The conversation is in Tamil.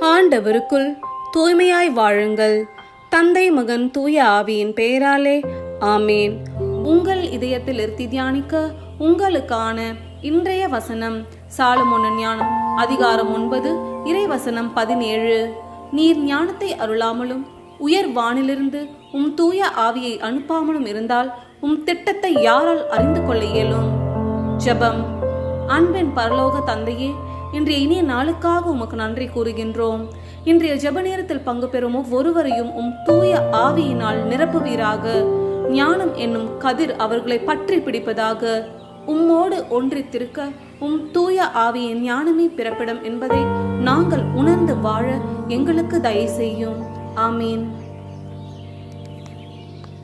ஆண்டவருக்குள் தூய்மையாய் வாழுங்கள். தந்தை மகன் தூய ஆவியின் பெயராலே ஆமேன். உங்கள் இதயத்தில் இருத்தி தியானிக்க உங்களுக்கான இன்றைய வசனம் சாலமோன ஞானம் அதிகாரம் ஒன்பது இறை வசனம் பதினேழு. நீர் ஞானத்தை அருளாமலும் உயர் வானிலிருந்து உம் தூய ஆவியை அனுப்பாமலும் இருந்தால் உம் திட்டத்தை யாரால் அறிந்து கொள்ள இயலும்? ஜபம். அன்பின் பரலோக தந்தையே இன்றைய இனிய நாளுக்காக உமக்கு நன்றி கூறுகின்றோம். இன்றைய ஜெப நேரத்தில் பங்கு பெறும் ஒவ்வொருவரையும் உம் தூய ஆவியினால் நிரப்புவீராக. ஞானம் என்னும் கதிர் அவர்களை பற்றி பிடிப்பதாக. உம்மோடு ஒன்றித்திருக்க உம் தூய ஆவியின் ஞானமே பிறப்பிடம் என்பதை நாங்கள் உணர்ந்து வாழ எங்களுக்கு தயை செய்யும். ஆமீன்.